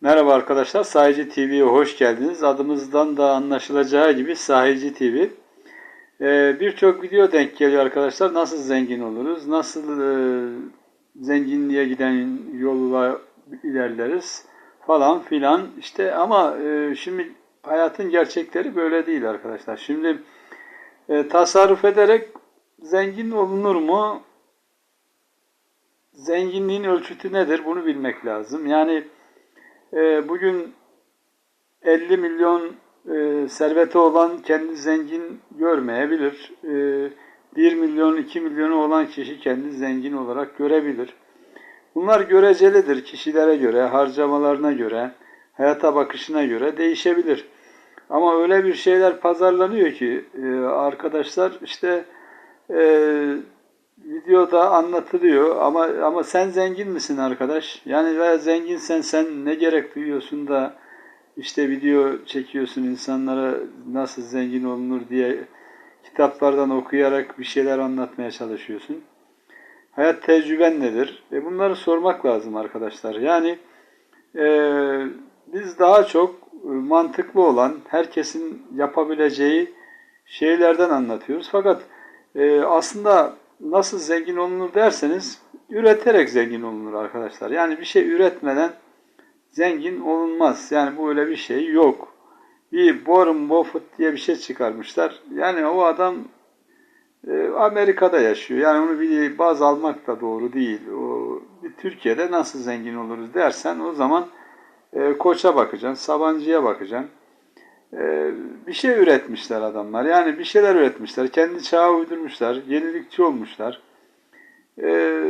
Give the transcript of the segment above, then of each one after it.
Merhaba arkadaşlar, Sahici TV'ye hoş geldiniz. Adımızdan da anlaşılacağı gibi Sahici TV. Ee, Birçok video denk geliyor arkadaşlar. Nasıl zengin oluruz, nasıl e, zenginliğe giden yolla ilerleriz falan filan. İşte ama e, şimdi hayatın gerçekleri böyle değil arkadaşlar. Şimdi e, tasarruf ederek zengin olunur mu? Zenginliğin ölçütü nedir? Bunu bilmek lazım. Yani e, bugün 50 milyon e, serveti olan kendi zengin görmeyebilir. E, 1 milyon, 2 milyonu olan kişi kendi zengin olarak görebilir. Bunlar görecelidir. Kişilere göre, harcamalarına göre, hayata bakışına göre değişebilir. Ama öyle bir şeyler pazarlanıyor ki e, arkadaşlar işte e, videoda anlatılıyor ama ama sen zengin misin arkadaş? Yani veya zenginsen sen ne gerek duyuyorsun da işte video çekiyorsun insanlara nasıl zengin olunur diye kitaplardan okuyarak bir şeyler anlatmaya çalışıyorsun. Hayat tecrüben nedir? E bunları sormak lazım arkadaşlar. Yani e, biz daha çok mantıklı olan, herkesin yapabileceği şeylerden anlatıyoruz. Fakat e, aslında nasıl zengin olunur derseniz üreterek zengin olunur arkadaşlar. Yani bir şey üretmeden zengin olunmaz. Yani bu öyle bir şey yok. Bir Warren Buffett diye bir şey çıkarmışlar. Yani o adam e, Amerika'da yaşıyor. Yani onu bir baz almak da doğru değil. O bir Türkiye'de nasıl zengin oluruz dersen o zaman e, Koç'a bakacaksın, Sabancı'ya bakacaksın. E, bir şey üretmişler adamlar. Yani bir şeyler üretmişler. Kendi çağa uydurmuşlar. Yenilikçi olmuşlar. E,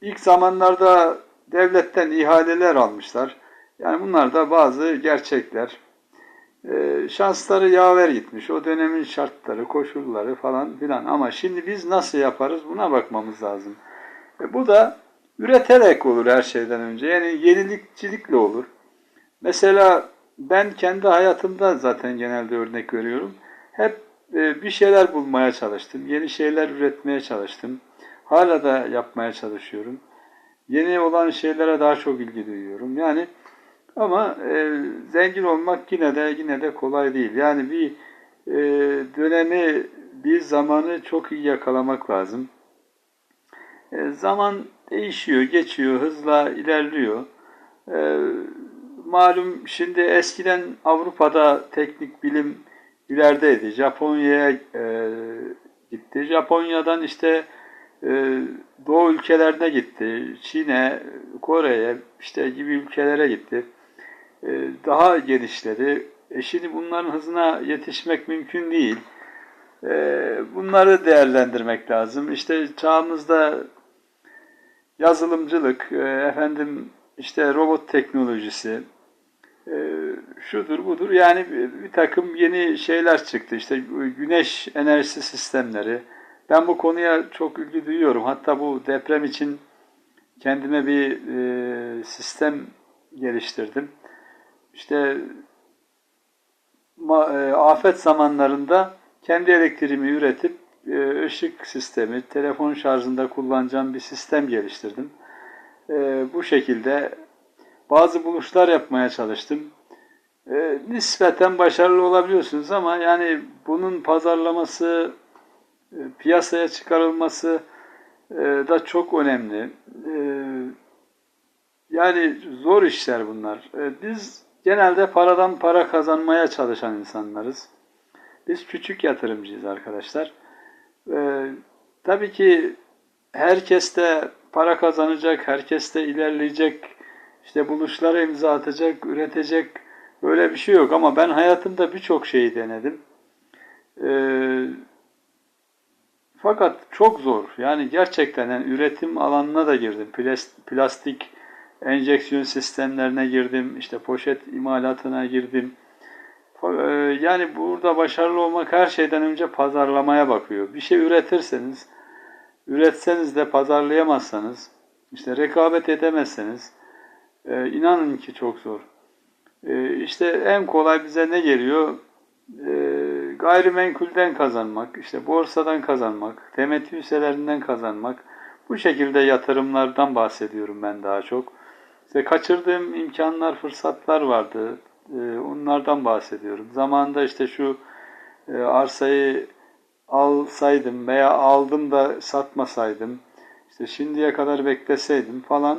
ilk zamanlarda devletten ihaleler almışlar. Yani bunlar da bazı gerçekler. E, şansları yaver gitmiş. O dönemin şartları, koşulları falan filan. Ama şimdi biz nasıl yaparız buna bakmamız lazım. E, bu da üreterek olur her şeyden önce. Yani yenilikçilikle olur. Mesela ben kendi hayatımda zaten genelde örnek veriyorum. Hep e, bir şeyler bulmaya çalıştım. Yeni şeyler üretmeye çalıştım. Hala da yapmaya çalışıyorum. Yeni olan şeylere daha çok ilgi duyuyorum. Yani ama e, zengin olmak yine de yine de kolay değil. Yani bir e, dönemi, bir zamanı çok iyi yakalamak lazım. E, zaman değişiyor, geçiyor, hızla ilerliyor. E, malum şimdi eskiden Avrupa'da teknik bilim ilerideydi. Japonya'ya e, gitti. Japonya'dan işte e, Doğu ülkelerine gitti. Çin'e, Kore'ye işte gibi ülkelere gitti. E, daha genişledi. E şimdi bunların hızına yetişmek mümkün değil. E, bunları değerlendirmek lazım. İşte çağımızda yazılımcılık, e, efendim işte robot teknolojisi, şudur budur yani bir, takım yeni şeyler çıktı. İşte güneş enerjisi sistemleri. Ben bu konuya çok ilgi duyuyorum. Hatta bu deprem için kendime bir e, sistem geliştirdim. İşte ma, e, afet zamanlarında kendi elektriğimi üretip e, ışık sistemi, telefon şarjında kullanacağım bir sistem geliştirdim. E, bu şekilde bazı buluşlar yapmaya çalıştım. E, nispeten başarılı olabiliyorsunuz ama yani bunun pazarlaması, e, piyasaya çıkarılması e, da çok önemli. E, yani zor işler bunlar. E, biz genelde paradan para kazanmaya çalışan insanlarız. Biz küçük yatırımcıyız arkadaşlar. E, tabii ki herkes de para kazanacak, herkes de ilerleyecek, işte buluşlara imza atacak, üretecek böyle bir şey yok. Ama ben hayatımda birçok şeyi denedim. Ee, fakat çok zor. Yani gerçekten yani üretim alanına da girdim. Plastik enjeksiyon sistemlerine girdim. İşte poşet imalatına girdim. Yani burada başarılı olmak her şeyden önce pazarlamaya bakıyor. Bir şey üretirseniz, üretseniz de pazarlayamazsanız, işte rekabet edemezseniz, e, inanın ki çok zor. E, işte en kolay bize ne geliyor? E, gayrimenkulden kazanmak, işte borsadan kazanmak, temettü hisselerinden kazanmak. Bu şekilde yatırımlardan bahsediyorum ben daha çok. İşte kaçırdığım imkanlar, fırsatlar vardı. Ee, onlardan bahsediyorum. Zamanında işte şu e, arsayı alsaydım veya aldım da satmasaydım, işte şimdiye kadar bekleseydim falan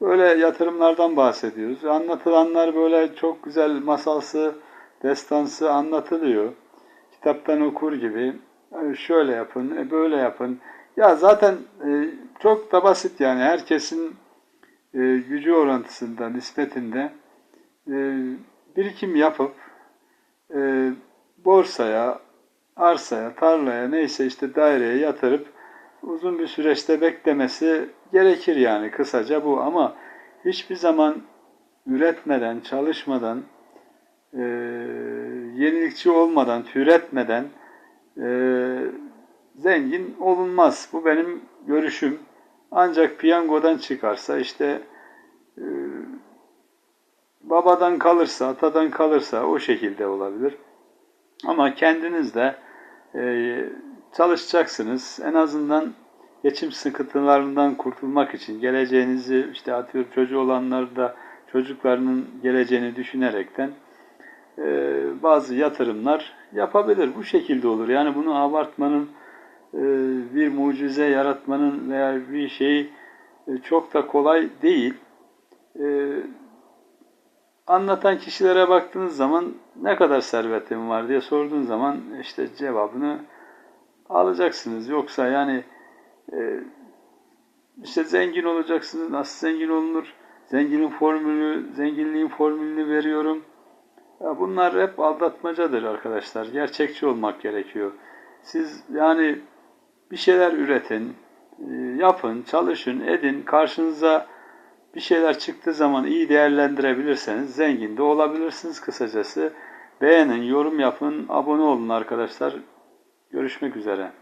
böyle yatırımlardan bahsediyoruz. Anlatılanlar böyle çok güzel masalsı, destansı anlatılıyor. Kitaptan okur gibi. "E, Şöyle yapın, e, böyle yapın. Ya zaten e, çok da basit yani herkesin gücü orantısında, nispetinde e, birikim yapıp e, borsaya, arsaya, tarlaya neyse işte daireye yatırıp uzun bir süreçte beklemesi gerekir yani kısaca bu ama hiçbir zaman üretmeden, çalışmadan, e, yenilikçi olmadan, türetmeden e, zengin olunmaz. Bu benim görüşüm. Ancak piyangodan çıkarsa işte e, babadan kalırsa, atadan kalırsa o şekilde olabilir. Ama kendiniz de e, çalışacaksınız. En azından geçim sıkıntılarından kurtulmak için geleceğinizi işte atıyorum çocuğu olanlar da çocuklarının geleceğini düşünerekten e, bazı yatırımlar yapabilir. Bu şekilde olur. Yani bunu abartmanın e, bir mucize yaratmanın veya bir şey e, çok da kolay değil. E, anlatan kişilere baktığınız zaman ne kadar servetim var diye sorduğun zaman işte cevabını alacaksınız. Yoksa yani e, işte zengin olacaksınız. Nasıl zengin olunur? Zenginin formülü, zenginliğin formülünü veriyorum. Bunlar hep aldatmacadır arkadaşlar. Gerçekçi olmak gerekiyor. Siz yani bir şeyler üretin, e, yapın, çalışın, edin. Karşınıza bir şeyler çıktığı zaman iyi değerlendirebilirseniz zengin de olabilirsiniz kısacası. Beğenin, yorum yapın, abone olun arkadaşlar. Görüşmek üzere.